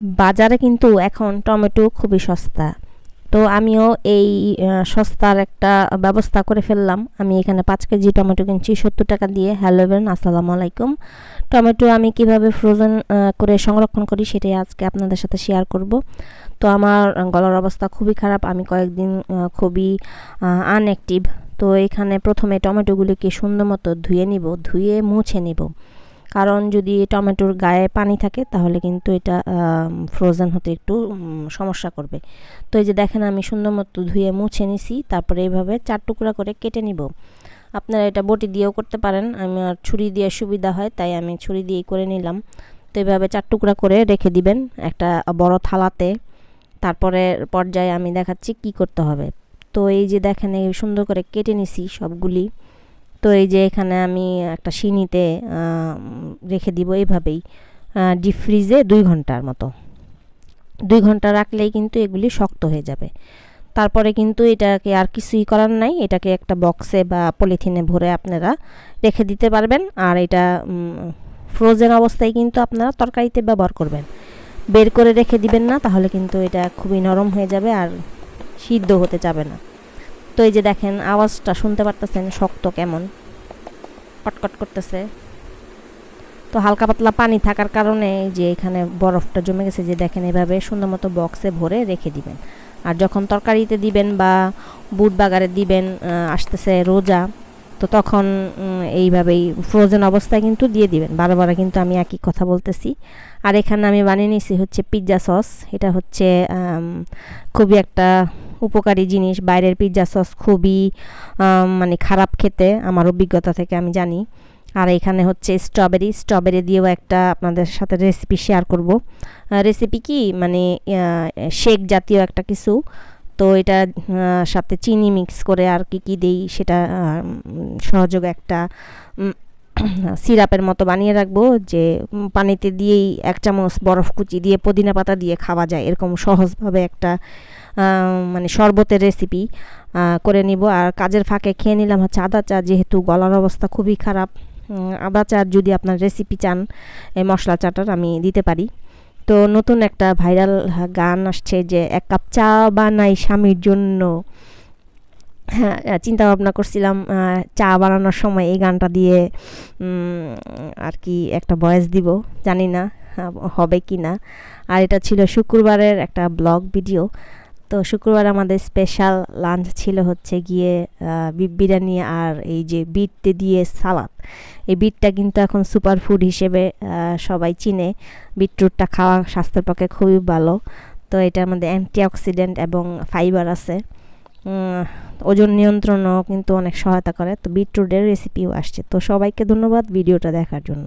বাজারে কিন্তু এখন টমেটো খুবই সস্তা। তো আমিও এই সস্তার একটা ব্যবস্থা করে ফেললাম। আমি এখানে পাঁচ কেজি টমেটো কিনছি সত্তর টাকা দিয়ে। হ্যালো এভেন আসসালামু আলাইকুম। টমেটো আমি কীভাবে ফ্রোজেন করে সংরক্ষণ করি সেটাই আজকে আপনাদের সাথে শেয়ার করব। তো আমার গলার অবস্থা খুবই খারাপ। আমি কয়েকদিন খুবই আনঅ্যাক্টিভ তো এখানে প্রথমে টমেটোগুলিকে সুন্দর মতো ধুয়ে নিব, ধুয়ে মুছে নিব। কারণ যদি টমেটোর গায়ে পানি থাকে, তাহলে কিন্তু এটা ফ্রোজেন হতে একটু সমস্যা করবে। তো এই যে দেখেন আমি সুন্দর মতো ধুয়ে মুছে নিছি, তারপরে এইভাবে চার টুকরা করে কেটে নিব। আপনারা এটা বটি দিয়েও করতে পারেন আমার ছুরি দিয়ে সুবিধা হয়, তাই আমি ছুরি দিয়েই করে নিলাম। তো এইভাবে চার টুকরা করে রেখে দিবেন একটা বড় থালাতে। তারপরে পর্যায়ে আমি দেখাচ্ছি কি করতে হবে। তো এই যে দেখেন এই সুন্দর করে কেটে নিছি সবগুলি। তো এই যে এখানে আমি একটা সিনিতে রেখে দিব এইভাবেই। ডিপ ফ্রিজে দুই ঘণ্টার মতো। দুই ঘণ্টা রাখলেই কিন্তু এগুলি শক্ত হয়ে যাবে। তারপরে কিন্তু এটাকে আর কিছুই করার নাই। এটাকে একটা বক্সে বা পলিথিনে ভরে আপনারা রেখে দিতে পারবেন। আর এটা ফ্রোজেন অবস্থায় কিন্তু আপনারা তরকারিতে ব্যবহার করবেন। বের করে রেখে দিবেন না, তাহলে কিন্তু এটা খুবই নরম হয়ে যাবে আর সিদ্ধ হতে যাবে না। তো এই যে দেখেন, আওয়াজটা শুনতে পারতেছেন শক্ত কেমন। কটকট করতেছে। তো হালকা পাতলা পানি থাকার কারণে যে এখানে বরফটা জমে গেছে, যে দেখেন এভাবে সুন্দর মতো বক্সে ভরে রেখে দিবেন। আর যখন তরকারিতে দিবেন বা বুট বাগারে দিবেন আসতেছে রোজা, তো তখন এইভাবেই ফ্রোজেন অবস্থায় কিন্তু দিয়ে দিবেন। বারবার কিন্তু আমি একই কথা বলতেছি। আর এখানে আমি বানিয়ে নিয়েছি হচ্ছে পিৎজা সস এটা হচ্ছে খুবই একটা উপকারী জিনিস। বাইরের পিৎজা সস খুবই মানে খারাপ খেতে আমার অভিজ্ঞতা থেকে আমি জানি। আর এখানে হচ্ছে স্ট্রবেরি স্ট্রবেরি দিয়েও একটা আপনাদের সাথে রেসিপি শেয়ার করব। রেসিপি কি? মানে শেক জাতীয় একটা কিছু। তো এটা সাথে চিনি মিক্স করে আর কি কি দেই সেটা সহযোগ একটা সিরাপের মতো বানিয়ে রাখব যে পানিতে দিয়েই এক চামচ বরফ কুচি দিয়ে, পুদিনা পাতা দিয়ে খাওয়া যায়। এরকম সহজভাবে একটা মানে শরবতের রেসিপি করে নিব। আর কাজের ফাঁকে খেয়ে নিলাম হচ্ছে আদা চা, যেহেতু গলার অবস্থা খুবই খারাপ। আদা চা যদি আপনার রেসিপি চান, এই মশলা চাটার আমি দিতে পারি। তো নতুন একটা ভাইরাল গান আসছে যে, এক কাপ চা বানাই স্বামীর জন্য। হ্যাঁ চিন্তা ভাবনা করছিলাম চা বানানোর সময় এই গানটা দিয়ে আর কি একটা ভয়েস দিব। জানি না হবে কি না আর এটা ছিল শুক্রবারের একটা ব্লগ ভিডিও। তো শুক্রবার আমাদের স্পেশাল লাঞ্চ ছিল হচ্ছে গিয়ে বিরিয়ানি আর এই যে বিটতে দিয়ে সালাদ। এই বিটটা কিন্তু এখন সুপার ফুড হিসেবে সবাই চিনে। বিটরুটটা খাওয়া স্বাস্থ্যের পক্ষে খুবই ভালো। তো এটার মধ্যে অ্যান্টিঅক্সিডেন্ট এবং ফাইবার আছে। ওজন নিয়ন্ত্রণও কিন্তু অনেক সহায়তা করে। তো বিটরুটের রেসিপিও আসছে। তো সবাইকে ধন্যবাদ ভিডিওটা দেখার জন্য।